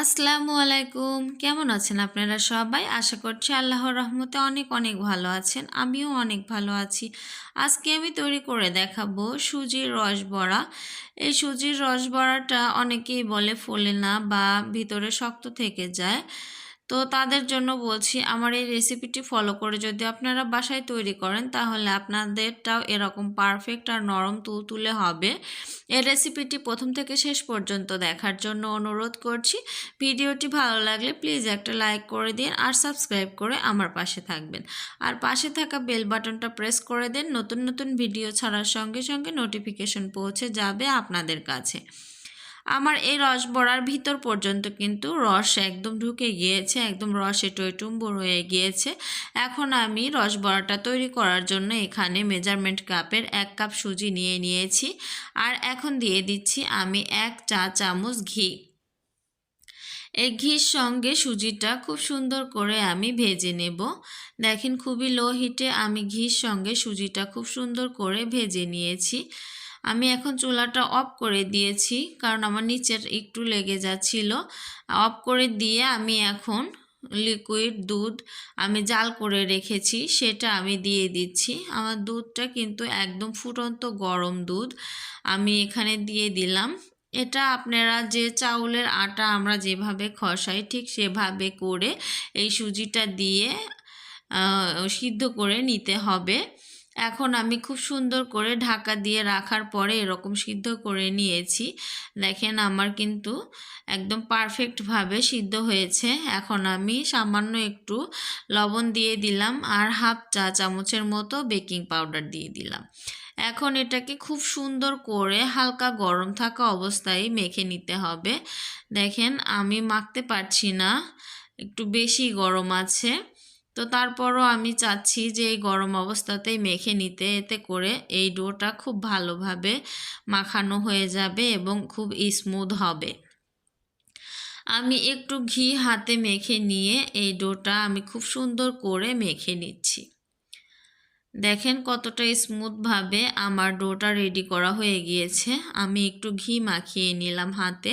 আসসালামু আলাইকুম। কেমন আছেন আপনারা সবাই? আশা করছি আল্লাহর রহমতে অনেক অনেক ভালো আছেন। আমিও অনেক ভালো আছি। আজকে আমি তৈরি করে দেখাবো সুজির রস বড়া। এই সুজির রস বড়াটা অনেকেই বলে ফোলে না বা ভিতরে শক্ত থেকে যায়। তো তাদের জন্য বলছি, আমার এই রেসিপিটি ফলো করে যদি আপনারা বাসায় তৈরি করেন, তাহলে আপনাদেরটাও এরকম পারফেক্ট আর নরম তুলতুলে হবে। এই রেসিপিটি প্রথম থেকে শেষ পর্যন্ত দেখার জন্য অনুরোধ করছি। ভিডিওটি ভালো লাগলে প্লিজ একটা লাইক করে দিন আর সাবস্ক্রাইব করে আমার পাশে থাকবেন। আর পাশে থাকা বেল বাটনটা প্রেস করে দিন, নতুন নতুন ভিডিও ছাড়ার সঙ্গে সঙ্গে নোটিফিকেশন পৌঁছে যাবে আপনাদের কাছে। আমার এই রস বড়ার ভিতর পর্যন্ত কিন্তু রস একদম ঢুকে গিয়েছে, একদম রসে টইটুম্বুর হয়ে গিয়েছে। এখন আমি রস বড়াটা তৈরি করার জন্য এখানে মেজারমেন্ট কাপের এক কাপ সুজি নিয়ে নিয়েছি। আর এখন দিয়ে দিচ্ছি আমি এক চা চামচ ঘি। এই ঘির সঙ্গে সুজিটা খুব সুন্দর করে আমি ভেজে নেব। দেখেন খুবই লো হিটে আমি ঘির সঙ্গে সুজিটা খুব সুন্দর করে ভেজে নিয়েছি। আমি এখন চুলাটা অফ করে দিয়েছি, কারণ আমার নিচের একটু লেগে যাচ্ছিল। অফ করে দিয়ে আমি এখন লিকুইড দুধ আমি জাল করে রেখেছি, সেটা আমি দিয়ে দিচ্ছি। আমার দুধটা কিন্তু একদম ফুটন্ত গরম দুধ আমি এখানে দিয়ে দিলাম। এটা আপনারা যে চাউলের আটা আমরা যেভাবে খসাই ঠিক সেভাবে করে এই সুজিটা দিয়ে সিদ্ধ করে নিতে হবে। এখন আমি খুব সুন্দর করে ঢাকা দিয়ে রাখার পরে এরকম সিদ্ধ করে নিয়েছি। দেখেন আমার কিন্তু একদম পারফেক্টভাবে সিদ্ধ হয়েছে। এখন আমি সামান্য একটু লবণ দিয়ে দিলাম আর হাফ চা চামচের মতো বেকিং পাউডার দিয়ে দিলাম। এখন এটাকে খুব সুন্দর করে হালকা গরম থাকা অবস্থায় মেখে নিতে হবে। দেখেন আমি মাখতে পারছি না, একটু বেশি গরম আছে। তো তারপরও আমি চাচ্ছি যে এই গরম অবস্থাতেই মেখে নিতে, এতে করে এই ডোটা খুব ভালোভাবে মাখানো হয়ে যাবে এবং খুব স্মুথ হবে। আমি একটু ঘি হাতে মেখে নিয়ে এই ডোটা আমি খুব সুন্দর করে মেখে নিচ্ছি। দেখেন কতটা স্মুথভাবে আমার ডোটা রেডি করা হয়ে গিয়েছে। আমি একটু ঘি মাখিয়ে নিলাম হাতে।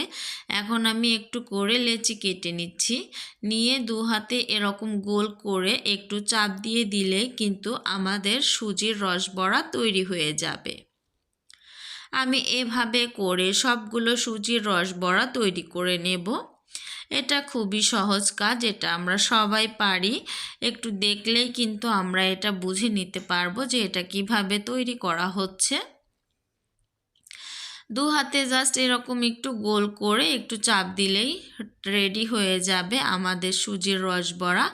এখন আমি একটু করে লেচি কেটে নিচ্ছি। নিয়ে দু হাতে এরকম গোল করে একটু চাপ দিয়ে দিলে কিন্তু আমাদের সুজির রসবড়া তৈরি হয়ে যাবে। আমি এভাবে করে সবগুলো সুজির রসবড়া তৈরি করে নেব। এটা খুবই সহজ কাজ, এটা আমরা সবাই পারি। একটু দেখলেই কিন্তু আমরা এটা বুঝে নিতে পারব যে এটা কীভাবে তৈরি করা হচ্ছে। দু হাতে জাস্ট এরকম একটু গোল করে একটু চাপ দিলেই রেডি হয়ে যাবে আমাদের সুজির রস বড়া।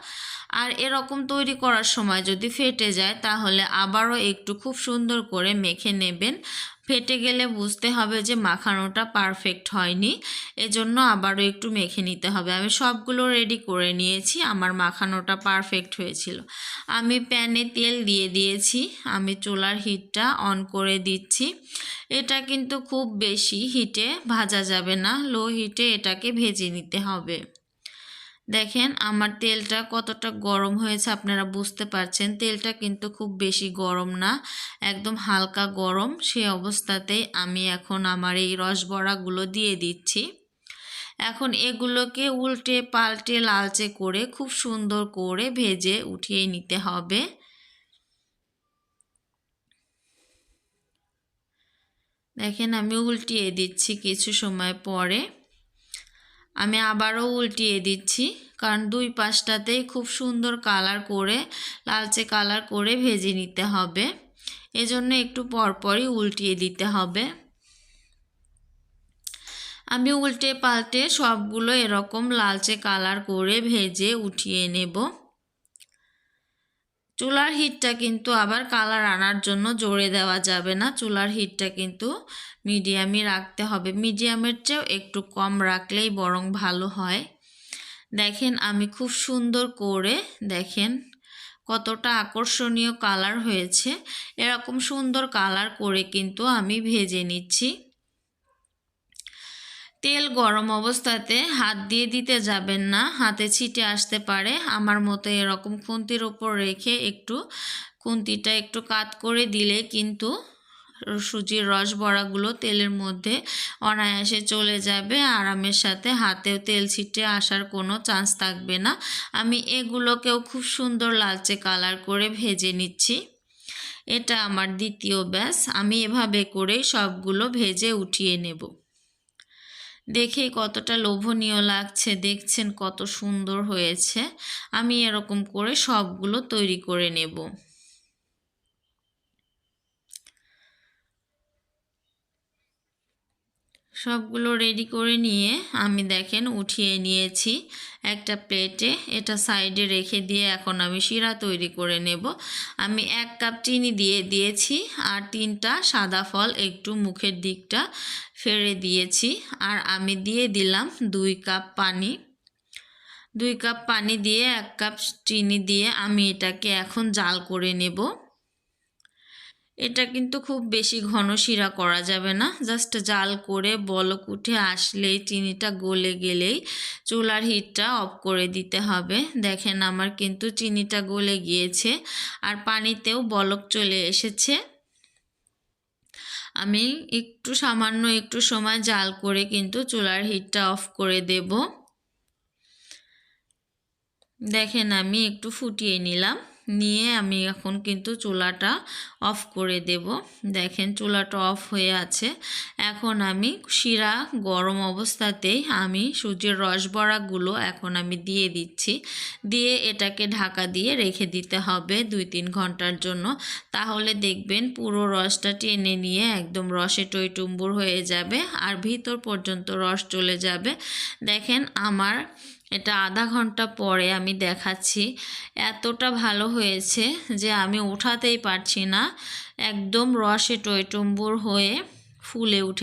আর এরকম তৈরি করার সময় যদি ফেটে যায়, তাহলে আবারও একটু খুব সুন্দর করে মেখে নেবেন। ফেটে গেলে বুঝতে হবে যে মাখানোটা পারফেক্ট হয়নি, এজন্য আবারও একটু মেখে নিতে হবে। আমি সবগুলো রেডি করে নিয়েছি, আমার মাখানোটা পারফেক্ট হয়েছিল। আমি প্যানে তেল দিয়ে দিয়েছি, আমি চুলার হিটটা অন করে দিচ্ছি। এটা কিন্তু খুব বেশি হিটে ভাজা যাবে না লো হিটে এটাকে ভেজে নিতে হবে। দেখেন, আমার তেলটা কতটা গরম হয়েছে আপনারা বুঝতে পারছেন। তেলটা কিন্তু খুব বেশি গরম না, একদম হালকা গরম। সেই অবস্থাতেই আমি এখন আমার এই রসবড়াগুলো দিয়ে দিচ্ছি। এখন এগুলোকে উল্টে পাল্টে লালচে করে, খুব সুন্দর করে ভেজে উঠিয়ে নিতে হবে। দেখেন, আমি উল্টিয়ে দিচ্ছি কিছু সময় পরে। আমি আবারও উল্টিয়ে দিচ্ছি, কারণ দুই পাশটাতেই খুব সুন্দর কালার করে, লালচে কালার করে ভেজে নিতে হবে। এজন্য একটু পরপরই উল্টিয়ে দিতে হবে। আমি উল্টে পাল্টে সবগুলো এরকম লালচে কালার করে ভেজে উঠিয়ে নেব। চুলার হিটটা কিন্তু আবার কালার আনার জন্য জোরে দেওয়া যাবে না। চুলার হিটটা কিন্তু মিডিয়ামই রাখতে হবে। মিডিয়ামের চেয়েও একটু কম রাখলেই বরং ভালো হয়। দেখেন আমি খুব সুন্দর করে দেখেন কতটা আকর্ষণীয় কালার হয়েছে। এরকম সুন্দর কালার করে কিন্তু আমি ভেজে নিচ্ছি। তেল গরম অবস্থাতে হাত দিয়ে দিতে যাবেন না, হাতে ছিটে আসতে পারে। আমার মতো এরকম খুন্তির ওপর রেখে একটু খুন্তিটা একটু কাত করে দিলে কিন্তু সুজির রস বড়াগুলো তেলের মধ্যে অনায়াসে চলে যাবে। আরামের সাথে হাতেও তেল ছিটে আসার কোনো চান্স থাকবে না। আমি এগুলোকেও খুব সুন্দর লালচে কালার করে ভেজে নিচ্ছি। এটা আমার দ্বিতীয় ব্যাস। আমি এভাবে করেই সবগুলো ভেজে উঠিয়ে নেব। দেখে কতটা লোভনীয় লাগছে, দেখছেন কত সুন্দর হয়েছে। আমি এরকম করে সবগুলো তৈরি করে নেব। সবগুলো রেডি করে নিয়ে আমি দেখেন উঠিয়ে নিয়েছি। একটা প্লেটে এটা সাইডে রেখে দিয়ে এখন আমি শিরা তৈরি করে নেব। আমি এক কাপ চিনি দিয়ে দিয়েছি আর তিনটা সাদা ফল একটু মুখের দিকটা ফেরে দিয়েছি। আর আমি দিয়ে দিলাম দুই কাপ পানি। দুই কাপ পানি দিয়ে এক কাপ চিনি দিয়ে আমি এটাকে এখন জাল করে নেব। এটা কিন্তু খুব বেশি ঘন শিরা করা যাবে না। জাস্ট জাল করে বলক উঠে আসলেই চিনিটা গলে গেলেই চুলার হিটটা অফ করে দিতে হবে। দেখেন আমার কিন্তু চিনিটা গলে গিয়েছে আর পানিতেও বলক চলে এসেছে। আমি একটু সামান্য একটু সময় জাল করে কিন্তু চুলার হিটটা অফ করে দেব। দেখেন আমি একটু ফুটিয়ে নিলাম। নিয়ে আমি এখন কিন্তু চুলাটা অফ করে দেব। দেখেন চুলাটা অফ হয়ে আছে। এখন আমি শিরা গরম অবস্থাতেই আমি সুজির রস বড়াগুলো এখন আমি দিয়ে দিচ্ছি। দিয়ে এটাকে ঢাকা দিয়ে রেখে দিতে হবে দুই তিন ঘণ্টার জন্য। তাহলে দেখবেন পুরো রসটা টেনে নিয়ে একদম রসে টইটুম্বুর হয়ে যাবে আর ভিতর পর্যন্ত রস চলে যাবে। দেখেন আমার এটা আধা ঘণ্টা পরে আমি দেখাচ্ছি। এতটা ভালো হয়েছে যে আমি উঠাতেই পারছি না। একদম রসে টইটম্বুর হয়ে ফুলে উঠে